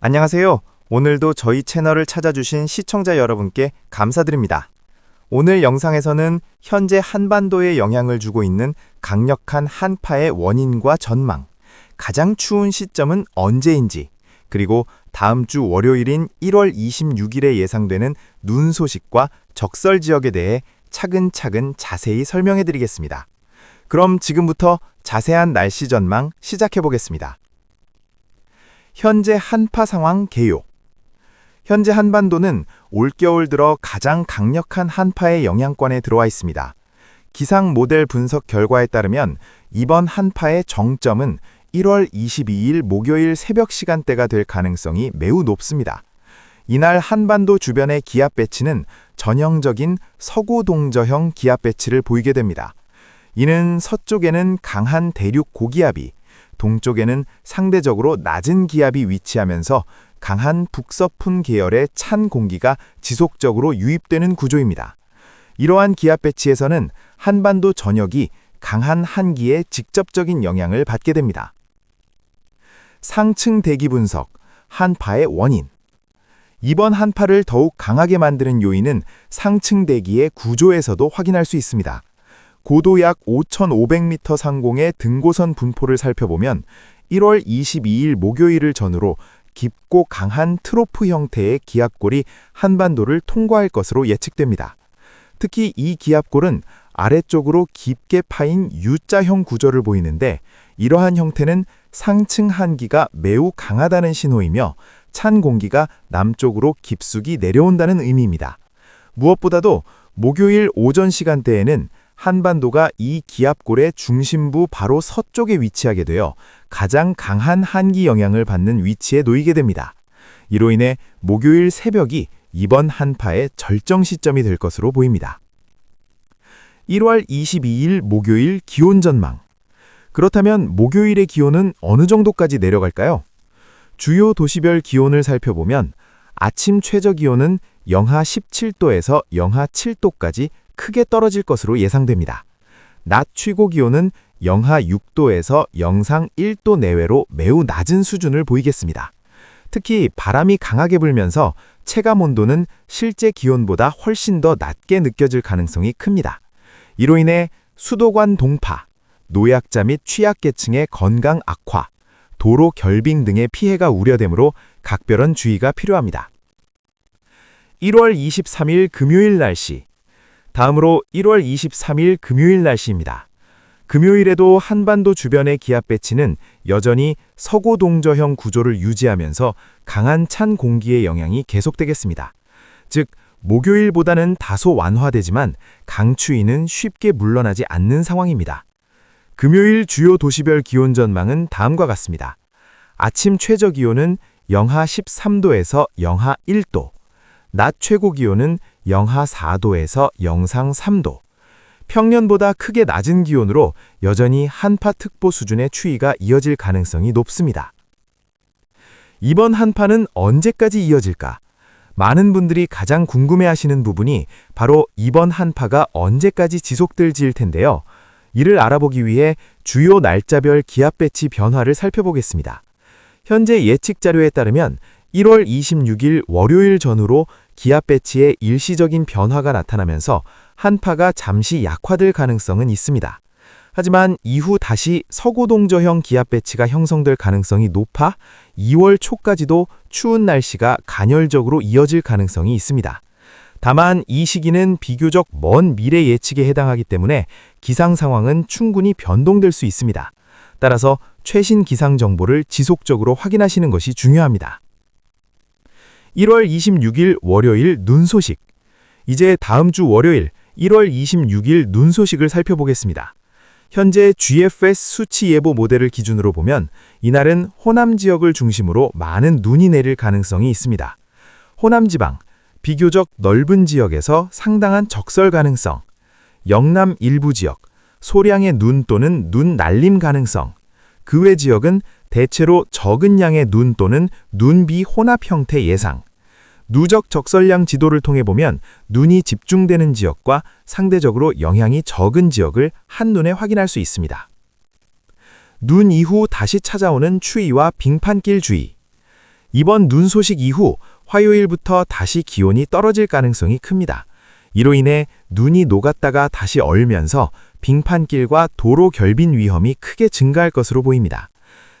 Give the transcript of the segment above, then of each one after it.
안녕하세요. 오늘도 저희 채널을 찾아주신 시청자 여러분께 감사드립니다. 오늘 영상에서는 현재 한반도에 영향을 주고 있는 강력한 한파의 원인과 전망, 가장 추운 시점은 언제인지, 그리고 다음 주 월요일인 1월 26일에 예상되는 눈 소식과 적설 지역에 대해 차근차근 자세히 설명해 드리겠습니다. 그럼 지금부터 자세한 날씨 전망 시작해 보겠습니다. 현재 한파 상황 개요. 현재 한반도는 올겨울 들어 가장 강력한 한파의 영향권에 들어와 있습니다. 기상 모델 분석 결과에 따르면 이번 한파의 정점은 1월 22일 목요일 새벽 시간대가 될 가능성이 매우 높습니다. 이날 한반도 주변의 기압 배치는 전형적인 서구 동저형 기압 배치를 보이게 됩니다. 이는 서쪽에는 강한 대륙 고기압이, 동쪽에는 상대적으로 낮은 기압이 위치하면서 강한 북서풍 계열의 찬 공기가 지속적으로 유입되는 구조입니다. 이러한 기압 배치에서는 한반도 전역이 강한 한기에 직접적인 영향을 받게 됩니다. 상층 대기 분석, 한파의 원인 이번 한파를 더욱 강하게 만드는 요인은 상층 대기의 구조에서도 확인할 수 있습니다. 고도 약 5,500m 상공의 등고선 분포를 살펴보면 1월 22일 목요일을 전후로 깊고 강한 트로프 형태의 기압골이 한반도를 통과할 것으로 예측됩니다. 특히 이 기압골은 아래쪽으로 깊게 파인 U자형 구조를 보이는데 이러한 형태는 상층 한기가 매우 강하다는 신호이며 찬 공기가 남쪽으로 깊숙이 내려온다는 의미입니다. 무엇보다도 목요일 오전 시간대에는 한반도가 이 기압골의 중심부 바로 서쪽에 위치하게 되어 가장 강한 한기 영향을 받는 위치에 놓이게 됩니다. 이로 인해 목요일 새벽이 이번 한파의 절정 시점이 될 것으로 보입니다. 1월 22일 목요일 기온 전망. 그렇다면 목요일의 기온은 어느 정도까지 내려갈까요? 주요 도시별 기온을 살펴보면 아침 최저 기온은 영하 17도에서 영하 7도까지 크게 떨어질 것으로 예상됩니다. 낮 최고 기온은 영하 6도에서 영상 1도 내외로 매우 낮은 수준을 보이겠습니다. 특히 바람이 강하게 불면서 체감 온도는 실제 기온보다 훨씬 더 낮게 느껴질 가능성이 큽니다. 이로 인해 수도관 동파, 노약자 및 취약계층의 건강 악화, 도로 결빙 등의 피해가 우려되므로 각별한 주의가 필요합니다. 1월 23일 금요일 날씨 다음으로 1월 23일 금요일 날씨입니다. 금요일에도 한반도 주변의 기압 배치는 여전히 서고 동저형 구조를 유지하면서 강한 찬 공기의 영향이 계속되겠습니다. 즉, 목요일보다는 다소 완화되지만 강추위는 쉽게 물러나지 않는 상황입니다. 금요일 주요 도시별 기온 전망은 다음과 같습니다. 아침 최저 기온은 영하 13도에서 영하 1도, 낮 최고 기온은 영하 4도에서 영상 3도, 평년보다 크게 낮은 기온으로 여전히 한파특보 수준의 추위가 이어질 가능성이 높습니다. 이번 한파는 언제까지 이어질까? 많은 분들이 가장 궁금해하시는 부분이 바로 이번 한파가 언제까지 지속될지일 텐데요. 이를 알아보기 위해 주요 날짜별 기압 배치 변화를 살펴보겠습니다. 현재 예측 자료에 따르면 1월 26일 월요일 전후로 기압 배치에 일시적인 변화가 나타나면서 한파가 잠시 약화될 가능성은 있습니다. 하지만 이후 다시 서고동저형 기압 배치가 형성될 가능성이 높아 2월 초까지도 추운 날씨가 간헐적으로 이어질 가능성이 있습니다. 다만 이 시기는 비교적 먼 미래 예측에 해당하기 때문에 기상 상황은 충분히 변동될 수 있습니다. 따라서 최신 기상 정보를 지속적으로 확인하시는 것이 중요합니다. 1월 26일 월요일 눈 소식. 이제 다음 주 월요일 1월 26일 눈 소식을 살펴보겠습니다. 현재 GFS 수치 예보 모델을 기준으로 보면 이날은 호남 지역을 중심으로 많은 눈이 내릴 가능성이 있습니다. 호남 지방, 비교적 넓은 지역에서 상당한 적설 가능성, 영남 일부 지역, 소량의 눈 또는 눈 날림 가능성, 그 외 지역은 대체로 적은 양의 눈 또는 눈비 혼합 형태 예상, 누적 적설량 지도를 통해 보면 눈이 집중되는 지역과 상대적으로 영향이 적은 지역을 한눈에 확인할 수 있습니다. 눈 이후 다시 찾아오는 추위와 빙판길 주의 이번 눈 소식 이후 화요일부터 다시 기온이 떨어질 가능성이 큽니다. 이로 인해 눈이 녹았다가 다시 얼면서 빙판길과 도로 결빈 위험이 크게 증가할 것으로 보입니다.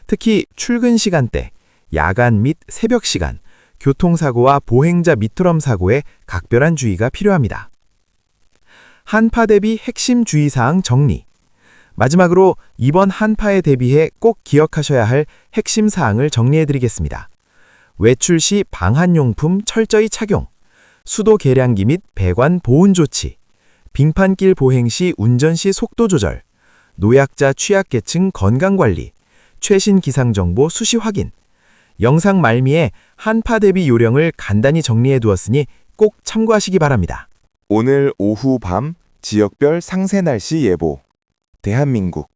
특히 출근 시간대, 야간 및 새벽 시간, 교통사고와 보행자 미끄럼 사고에 각별한 주의가 필요합니다. 한파 대비 핵심 주의사항 정리. 마지막으로 이번 한파에 대비해 꼭 기억하셔야 할 핵심 사항을 정리해드리겠습니다. 외출 시 방한용품 철저히 착용, 수도 계량기 및 배관 보온 조치, 빙판길 보행 시 운전 시 속도 조절, 노약자 취약계층 건강관리, 최신 기상정보 수시 확인, 영상 말미에 한파 대비 요령을 간단히 정리해 두었으니 꼭 참고하시기 바랍니다. 오늘 오후 밤 지역별 상세 날씨 예보. 대한민국.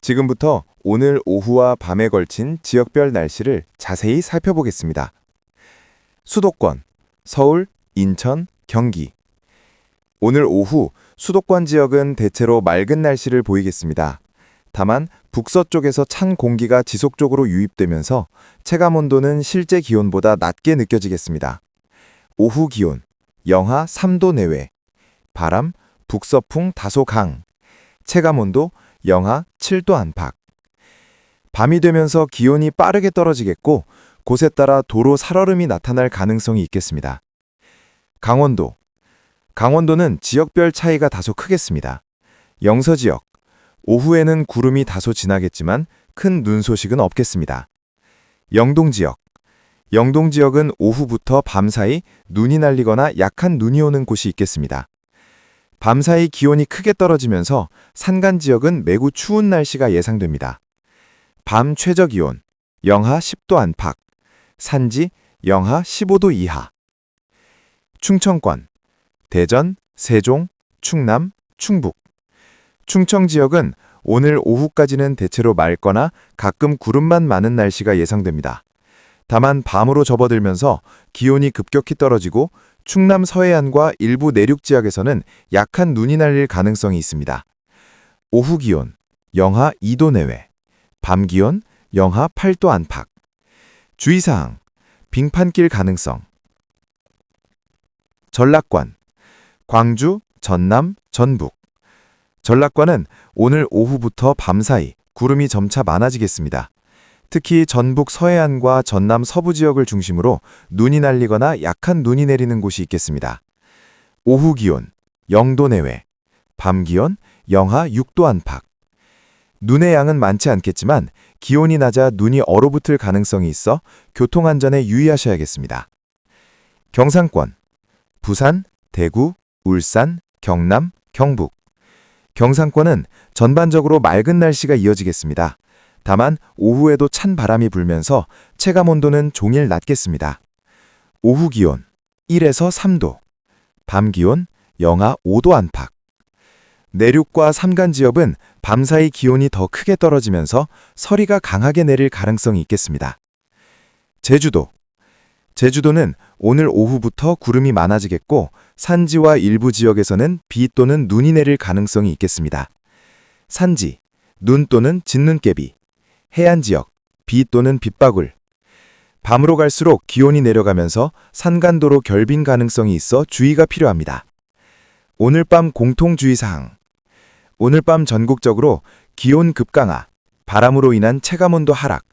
지금부터 오늘 오후와 밤에 걸친 지역별 날씨를 자세히 살펴보겠습니다. 수도권, 서울, 인천, 경기. 오늘 오후 수도권 지역은 대체로 맑은 날씨를 보이겠습니다. 다만 북서쪽에서 찬 공기가 지속적으로 유입되면서 체감 온도는 실제 기온보다 낮게 느껴지겠습니다. 오후 기온 영하 3도 내외. 바람 북서풍 다소 강. 체감 온도 영하 7도 안팎. 밤이 되면서 기온이 빠르게 떨어지겠고 곳에 따라 도로 살얼음이 나타날 가능성이 있겠습니다. 강원도. 강원도는 지역별 차이가 다소 크겠습니다. 영서 지역. 오후에는 구름이 다소 지나겠지만 큰 눈 소식은 없겠습니다. 영동 지역. 영동 지역은 오후부터 밤사이 눈이 날리거나 약한 눈이 오는 곳이 있겠습니다. 밤사이 기온이 크게 떨어지면서 산간 지역은 매우 추운 날씨가 예상됩니다. 밤 최저 기온 영하 10도 안팎, 산지 영하 15도 이하. 충청권, 대전, 세종, 충남, 충북. 충청 지역은 오늘 오후까지는 대체로 맑거나 가끔 구름만 많은 날씨가 예상됩니다. 다만 밤으로 접어들면서 기온이 급격히 떨어지고 충남 서해안과 일부 내륙 지역에서는 약한 눈이 날릴 가능성이 있습니다. 오후 기온 영하 2도 내외, 밤 기온 영하 8도 안팎. 주의사항 빙판길 가능성 전락관 광주, 전남, 전북 전락관은 오늘 오후부터 밤사이 구름이 점차 많아지겠습니다. 특히 전북 서해안과 전남 서부 지역을 중심으로 눈이 날리거나 약한 눈이 내리는 곳이 있겠습니다. 오후 기온 0도 내외, 밤 기온 영하 6도 안팎. 눈의 양은 많지 않겠지만 기온이 낮아 눈이 얼어붙을 가능성이 있어 교통안전에 유의하셔야겠습니다. 경상권, 부산, 대구, 울산, 경남, 경북. 경상권은 전반적으로 맑은 날씨가 이어지겠습니다. 다만 오후에도 찬 바람이 불면서 체감 온도는 종일 낮겠습니다. 오후 기온 1에서 3도, 밤 기온 영하 5도 안팎. 내륙과 산간 지역은 밤사이 기온이 더 크게 떨어지면서 서리가 강하게 내릴 가능성이 있겠습니다. 제주도 제주도는 오늘 오후부터 구름이 많아지겠고 산지와 일부 지역에서는 비 또는 눈이 내릴 가능성이 있겠습니다. 산지, 눈 또는 진눈깨비, 해안 지역, 비 또는 빗방울. 밤으로 갈수록 기온이 내려가면서 산간도로 결빈 가능성이 있어 주의가 필요합니다. 오늘 밤 공통주의사항. 오늘 밤 전국적으로 기온 급강하, 바람으로 인한 체감온도 하락,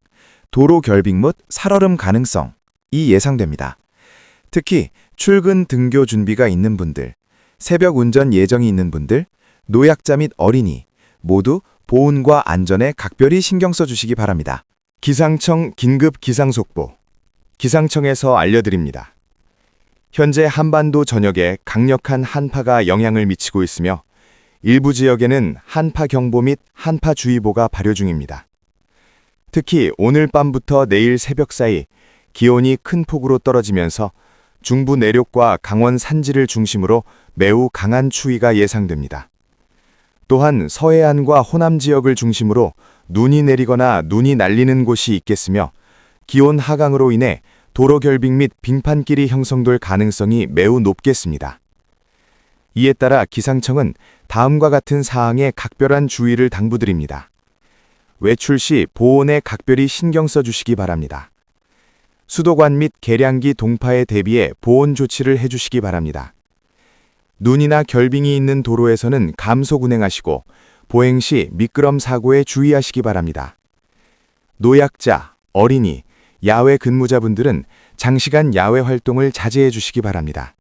도로 결빙 및 살얼음 가능성이 예상됩니다. 특히 출근 등교 준비가 있는 분들, 새벽 운전 예정이 있는 분들, 노약자 및 어린이 모두 보온과 안전에 각별히 신경 써주시기 바랍니다. 기상청 긴급 기상속보. 기상청에서 알려드립니다. 현재 한반도 전역에 강력한 한파가 영향을 미치고 있으며 일부 지역에는 한파경보 및 한파주의보가 발효 중입니다. 특히 오늘 밤부터 내일 새벽 사이 기온이 큰 폭으로 떨어지면서 중부 내륙과 강원 산지를 중심으로 매우 강한 추위가 예상됩니다. 또한 서해안과 호남 지역을 중심으로 눈이 내리거나 눈이 날리는 곳이 있겠으며 기온 하강으로 인해 도로 결빙 및 빙판길이 형성될 가능성이 매우 높겠습니다. 이에 따라 기상청은 다음과 같은 사항에 각별한 주의를 당부드립니다. 외출 시 보온에 각별히 신경 써주시기 바랍니다. 수도관 및 계량기 동파에 대비해 보온 조치를 해주시기 바랍니다. 눈이나 결빙이 있는 도로에서는 감속 운행하시고 보행 시 미끄럼 사고에 주의하시기 바랍니다. 노약자, 어린이, 야외 근무자분들은 장시간 야외 활동을 자제해 주시기 바랍니다.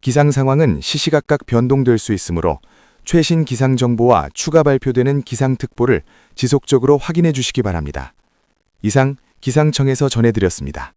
기상 상황은 시시각각 변동될 수 있으므로 최신 기상 정보와 추가 발표되는 기상특보를 지속적으로 확인해 주시기 바랍니다. 이상 기상청에서 전해드렸습니다.